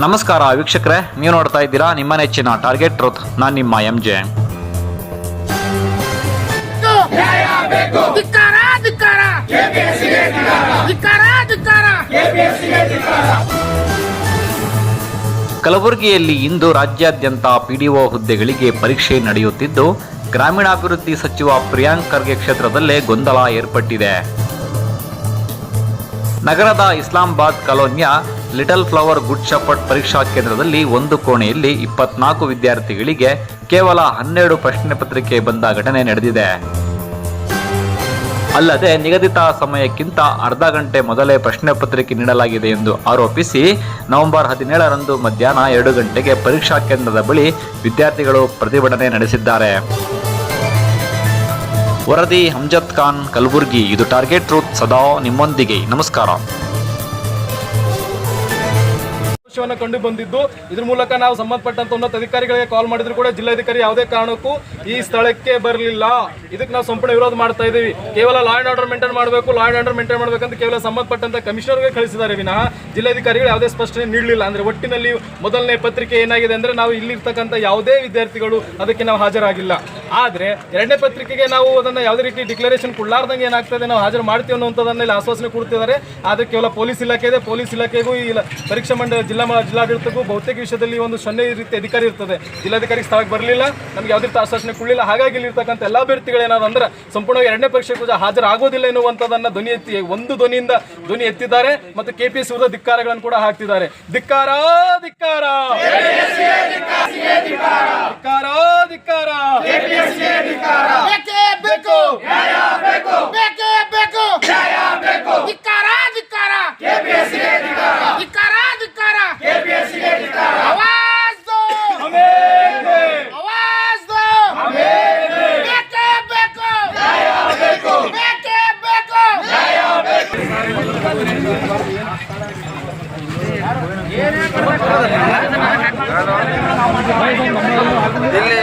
ನಮಸ್ಕಾರ ವೀಕ್ಷಕರೇ ನೀವು ನೋಡ್ತಾ ಇದ್ದೀರಾ ನಿಮ್ಮ ನೆಚ್ಚಿನ ಟಾರ್ಗೆಟ್ ಟ್ರೂತ್ ನಾನು ನಿಮ್ಮ ಎಂ ಜೆ ಕಲಬುರಗಿಯಲ್ಲಿ ಇಂದು ರಾಜ್ಯಾದ್ಯಂತ ಪಿಡಿಒ ಹುದ್ದೆಗಳಿಗೆ ಪರೀಕ್ಷೆ ನಡೆಯುತ್ತಿದ್ದು ಗ್ರಾಮೀಣಾಭಿವೃದ್ಧಿ ಸಚಿವ ಪ್ರಿಯಾಂಕ್ ಖರ್ಗೆ ಕ್ಷೇತ್ರದಲ್ಲೇ ಗೊಂದಲ ಏರ್ಪಟ್ಟಿದೆ. ನಗರದ ಇಸ್ಲಾಮಾಬಾದ್ ಕಾಲೋನಿಯ ಲಿಟಲ್ ಫ್ಲವರ್ ಗುಡ್ ಶಪಟ್ ಪರೀಕ್ಷಾ ಕೇಂದ್ರದಲ್ಲಿ ಒಂದು ಕೋಣೆಯಲ್ಲಿ ಇಪ್ಪತ್ನಾಲ್ಕು ವಿದ್ಯಾರ್ಥಿಗಳಿಗೆ ಕೇವಲ ಹನ್ನೆರಡು ಪ್ರಶ್ನೆ ಪತ್ರಿಕೆ ಬಂದ ಘಟನೆ ನಡೆದಿದೆ. ಅಲ್ಲದೆ ನಿಗದಿತ ಸಮಯಕ್ಕಿಂತ ಅರ್ಧ ಗಂಟೆ ಮೊದಲೇ ಪ್ರಶ್ನೆ ಪತ್ರಿಕೆ ನೀಡಲಾಗಿದೆ ಎಂದು ಆರೋಪಿಸಿ ನವೆಂಬರ್ ಹದಿನೇಳರಂದು ಮಧ್ಯಾಹ್ನ ಎರಡು ಗಂಟೆಗೆ ಪರೀಕ್ಷಾ ಕೇಂದ್ರದ ಬಳಿ ವಿದ್ಯಾರ್ಥಿಗಳು ಪ್ರತಿಭಟನೆ ನಡೆಸಿದ್ದಾರೆ. ವರದಿ ಹಮ್ಜದ್ ಖಾನ್, ಕಲಬುರ್ಗಿ. ಇದು ಟಾರ್ಗೆಟ್ ಟ್ರೂತ್ ಸದಾ ನಿಮ್ಮೊಂದಿಗೆ. ನಮಸ್ಕಾರ. ದೋಷವನ್ನು ಕಂಡು ಬಂದಿದ್ದು. ಇದ್ರ ಮೂಲಕ ನಾವು ಸಂಬಂಧಪಟ್ಟಂತ ಉನ್ನತ ಅಧಿಕಾರಿಗಳಿಗೆ ಕಾಲ್ ಮಾಡಿದ್ರು ಕೂಡ ಜಿಲ್ಲಾಧಿಕಾರಿ ಯಾವುದೇ ಕಾರಣಕ್ಕೂ ಈ ಸ್ಥಳಕ್ಕೆ ಬರಲಿಲ್ಲ. ಇದಕ್ಕೆ ನಾವು ಸಂಪೂರ್ಣ ವಿರೋಧ ಮಾಡ್ತಾ ಇದ್ದೀವಿ. ಕೇವಲ ಲಾ ಅಂಡ್ ಆರ್ಡರ್ ಮೇಂಟೈನ್ ಮಾಡಬೇಕು ಲಾ ಅಂಡ್ ಆರ್ಡರ್ ಮೇಂಟೈನ್ ಮಾಡಬೇಕಂತ ಕೇವಲ ಸಂಬಂಧಪಟ್ಟಂತ ಕಮಿಷನರ್ಗೆ ಕಳಿಸಿದ್ದಾರೆ ವಿನಃ ಜಿಲ್ಲಾಧಿಕಾರಿಗಳು ಯಾವುದೇ ಸ್ಪಷ್ಟನೆ ನೀಡಲಿಲ್ಲ. ಅಂದ್ರೆ ಒಟ್ಟಿನಲ್ಲಿ ಮೊದಲನೇ ಪತ್ರಿಕೆ ಏನಾಗಿದೆ ಅಂದ್ರೆ ನಾವು ಇಲ್ಲಿರ್ತಕ್ಕಂಥ ಯಾವುದೇ ವಿದ್ಯಾರ್ಥಿಗಳು ಅದಕ್ಕೆ ನಾವು ಹಾಜರಾಗಿಲ್ಲ. ಆದ್ರೆ ಎರಡನೇ ಪತ್ರಿಕೆಗೆ ನಾವು ಅದನ್ನ ಯಾವುದೇ ರೀತಿ ಡಿಕ್ಲರೇಷನ್ ಕೊಡ್ಲಾರ್ದಂಗೆ ಏನಾಗ್ತದೆ, ನಾವು ಹಾಜರು ಮಾಡ್ತೀವಿ ಅನ್ನುವಂಥದ್ದನ್ನ ಇಲ್ಲಿ ಆಶ್ವಾಸನೆ ಕೊಡ್ತಿದ್ದಾರೆ. ಆದ್ರೆ ಕೇವಲ ಪೊಲೀಸ್ ಇಲಾಖೆ ಇದೆ ಪೊಲೀಸ್ ಇಲಾಖೆಗೂ ಈ ಪರೀಕ್ಷಾ ಮಂಡಳ ಜಿಲ್ಲಾ ಮ- ಜಿಲ್ಲಾಡಳಿತಕ್ಕೂ ಬಹುತೇಕ ವಿಷಯದಲ್ಲಿ ಒಂದು ಸೊನ್ನೆ ರೀತಿ ಅಧಿಕಾರಿ ಇರ್ತದೆ. ಜಿಲ್ಲಾಧಿಕಾರಿ ಸ್ಥಳಕ್ಕೆ ಬರಲಿಲ್ಲ ನಮ್ಗೆ ಯಾವುದೇ ರೀತಿ ಆಶ್ವಾಸನೆ ಕೊಡಲಿಲ್ಲ. ಹಾಗಾಗಿ ಇಲ್ಲಿರ್ತಕ್ಕಂಥ ಎಲ್ಲ ಅಭ್ಯರ್ಥಿಗಳೇನಾದ್ರು ಅಂದ್ರೆ ಸಂಪೂರ್ಣವಾಗಿ ಎರಡನೇ ಪರೀಕ್ಷೆ ಕೂಡ ಹಾಜರಾಗೋದಿಲ್ಲ ಎನ್ನುವಂಥದ್ದನ್ನು ಧ್ವನಿ ಎತ್ತಿ ಒಂದು ಧ್ವನಿಯಿಂದ ಧ್ವನಿ ಎತ್ತಿದ್ದಾರೆ ಮತ್ತು ಕೆಪಿಎಸ್ ವಿರುದ್ಧ ಧಿಕ್ಕಾರಗಳನ್ನು ಕೂಡ ಹಾಕ್ತಿದ್ದಾರೆ. ಧಿಕ್ಕಾರ ಧಿಕ್ಕಾರ! ಧಿಕ್ಕಾರ ಧಿಕ್ಕಾರ! ಧಿಕ್ಕಾರ ಧಿಕ್ಕಾರ! ಇಲ್ಲಿ